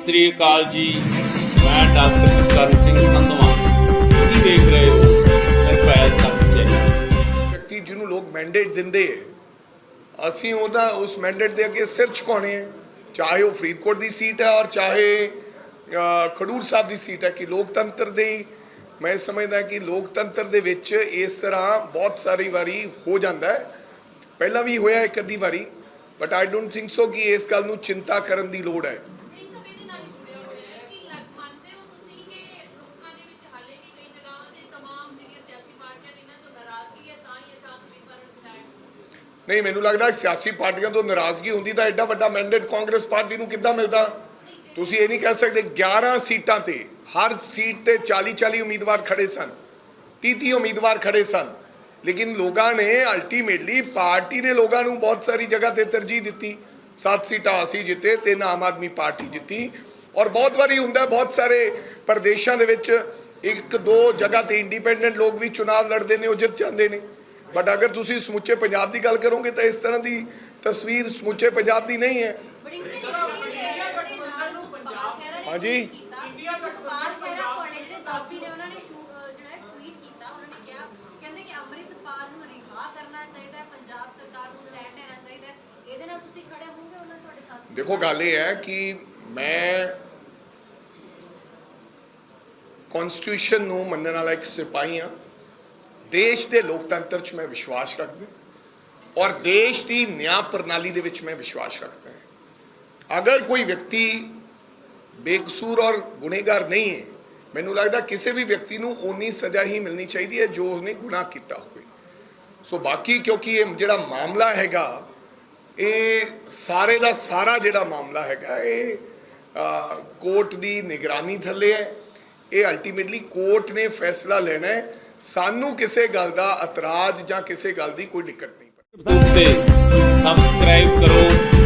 ਸਤਿ ਸ੍ਰੀ ਅਕਾਲ ਜੀ। ਮੈਂ ਡਾਕਟਰ ਕਰਨ ਸਿੰਘ ਸੰਧਵਾ। ਤੁਸੀਂ ਦੇਖ ਰਹੇ ਹੋ ਨਿਰਭੈ ਸੱਚਾਈ ਵਿਅਕਤੀ ਜਿਹਨੂੰ ਲੋਕ ਮੈਂਡੇਟ ਦਿੰਦੇ ਹੈ ਅਸੀਂ ਉਹਦਾ ਉਸ ਮੈਂਡੇਟ ਦੇ ਅੱਗੇ ਸਿਰ ਝੁਕਾਉਣੇ ਹੈ ਚਾਹੇ ਉਹ ਫਰੀਦਕੋਟ ਦੀ ਸੀਟ ਹੈ ਔਰ ਚਾਹੇ ਖਡੂਰ ਸਾਹਿਬ ਦੀ ਸੀਟ ਹੈ ਕਿ ਲੋਕਤੰਤਰ ਦੇ। ਮੈਂ ਸਮਝਦਾ ਕਿ ਲੋਕਤੰਤਰ ਦੇ ਵਿੱਚ ਇਸ ਤਰ੍ਹਾਂ ਬਹੁਤ ਸਾਰੀ ਵਾਰੀ ਹੋ ਜਾਂਦਾ ਹੈ। ਪਹਿਲਾਂ ਵੀ ਹੋਇਆ ਇੱਕ ਅੱਧੀ ਵਾਰੀ but I don't think so ਕਿ ਇਸ ਗੱਲ ਨੂੰ ਚਿੰਤਾ ਕਰਨ ਦੀ ਲੋੜ ਹੈ। ਨਹੀਂ, ਮੈਨੂੰ ਲੱਗਦਾ ਸਿਆਸੀ ਪਾਰਟੀਆਂ ਤੋਂ ਨਾਰਾਜ਼ਗੀ ਹੁੰਦੀ ਤਾਂ ਐਡਾ ਵੱਡਾ ਮੈਂਡੇਟ ਕਾਂਗਰਸ ਪਾਰਟੀ ਨੂੰ ਕਿੱਦਾਂ ਮਿਲਦਾ? ਤੁਸੀਂ ਇਹ ਨਹੀਂ ਕਹਿ ਸਕਦੇ 11 ਸੀਟਾਂ ਤੇ ਹਰ ਸੀਟ ਤੇ 40 40 ਉਮੀਦਵਾਰ ਖੜੇ ਸਨ 30 30 ਉਮੀਦਵਾਰ ਖੜੇ ਸਨ। ਲੇਕਿਨ ਲੋਕਾਂ ਨੇ ਅਲਟੀਮੇਟਲੀ ਪਾਰਟੀ ਦੇ ਲੋਕਾਂ ਨੂੰ ਬਹੁਤ ਸਾਰੀ ਜਗ੍ਹਾ ਤੇ ਤਰਜੀਹ ਦਿੱਤੀ। ਸੱਤ ਸੀਟਾਂ ਅਸੀਂ ਜਿੱਤੇ, ਤਿੰਨ ਆਮ ਆਦਮੀ ਪਾਰਟੀ ਜਿੱਤੀ। ਔਰ ਬਹੁਤ ਵਾਰੀ ਹੁੰਦਾ, ਬਹੁਤ ਸਾਰੇ ਪ੍ਰਦੇਸ਼ਾਂ ਦੇ ਵਿੱਚ ਇੱਕ ਦੋ ਜਗ੍ਹਾ ਤੇ ਇੰਡੀਪੈਂਡੈਂਟ ਲੋਕ ਵੀ ਚੁਣਾਵ ਲੜਦੇ ਨੇ ਉਹ ਜਿੱਤ ਜਾਂਦੇ ਨੇ। ਬਟ ਅਗਰ ਤੁਸੀਂ ਸਮੁੱਚੇ ਪੰਜਾਬ ਦੀ ਗੱਲ ਕਰੋਗੇ ਤਾਂ ਇਸ ਤਰ੍ਹਾਂ ਦੀ ਤਸਵੀਰ ਸਮੁੱਚੇ ਪੰਜਾਬ ਦੀ ਨਹੀਂ ਹੈ। ਹਾਂਜੀ। tweet ਕੀਤਾ। ਸੁਖਪਾਲ ਖਹਿਰਾ ਤੁਹਾਡੇ ਤੇ ਸਾਫੀ ਨੇ ਉਹਨਾਂ ਨੇ ਸ਼ੂ- ਅਹ ਜਿਹੜਾ ਟਵੀਟ ਕੀਤਾ। ਉਹਨਾਂ ਨੇ ਕਿਹਾ ਕਹਿੰਦੇ ਕਿ ਅੰਮ੍ਰਿਤਪਾਲ ਨੂੰ ਰਿਹਾ ਕਰਨਾ ਚਾਹੀਦਾ ਹੈ ਪੰਜਾਬ ਸਰਕਾਰ ਨੂੰ ਸਟੈਂਡ ਲੈਣਾ ਚਾਹੀਦਾ ਹੈ। ਇਹਦੇ ਨਾਲ ਤੁਸੀਂ ਖੜੇ ਹੋਵੋਗੇ ਉਹਨਾਂ ਤੁਹਾਡੇ ਸਾਥ? ਦੇਖੋ ਗੱਲ ਇਹ ਹੈ ਕਿ ਮੈਂ ਕਨਸਟੀਟਿਊਸ਼ਨ ਨੂੰ ਮੰਨਣ ਵਾਲਾ ਇੱਕ ਸਿਪਾਹੀ ਹਾਂ। ਦੇਸ਼ ਦੇ ਲੋਕਤੰਤਰ 'ਚ ਮੈਂ ਵਿਸ਼ਵਾਸ ਰੱਖਦਾ ਔਰ ਦੇਸ਼ ਦੀ ਨਿਆਂ ਪ੍ਰਣਾਲੀ ਦੇ ਵਿੱਚ ਮੈਂ ਵਿਸ਼ਵਾਸ ਰੱਖਦਾ ਹਾਂ। ਅਗਰ ਕੋਈ ਵਿਅਕਤੀ ਬੇਕਸੂਰ ਔਰ ਗੁਨੇਗਾਰ ਨਹੀਂ ਹੈ, ਮੈਨੂੰ ਲੱਗਦਾ ਕਿਸੇ ਵੀ ਵਿਅਕਤੀ ਨੂੰ ਓਨੀ ਸਜ਼ਾ ਹੀ ਮਿਲਣੀ ਚਾਹੀਦੀ ਹੈ ਜੋ ਉਸਨੇ ਗੁਨਾਹ ਕੀਤਾ ਹੋਵੇ। ਸੋ ਬਾਕੀ ਕਿਉਂਕਿ ਇਹ ਜਿਹੜਾ ਮਾਮਲਾ ਹੈਗਾ, ਇਹ ਸਾਰੇ ਦਾ ਸਾਰਾ ਜਿਹੜਾ ਮਾਮਲਾ ਹੈਗਾ, ਇਹ ਕੋਰਟ ਦੀ ਨਿਗਰਾਨੀ ਥੱਲੇ ਹੈ। ਇਹ ਅਲਟੀਮੇਟਲੀ ਕੋਰਟ ਨੇ ਫੈਸਲਾ ਲੈਣਾ ਹੈ ਸਾਨੂੰ ਕਿਸੇ ਗੱਲ ਦਾ ਇਤਰਾਜ਼ ਜਾਂ ਕਿਸੇ ਗੱਲ ਦੀ ਕੋਈ ਦਿੱਕਤ ਨਹੀਂ। ਤੇ ਸਬਸਕ੍ਰਾਈਬ ਕਰੋ।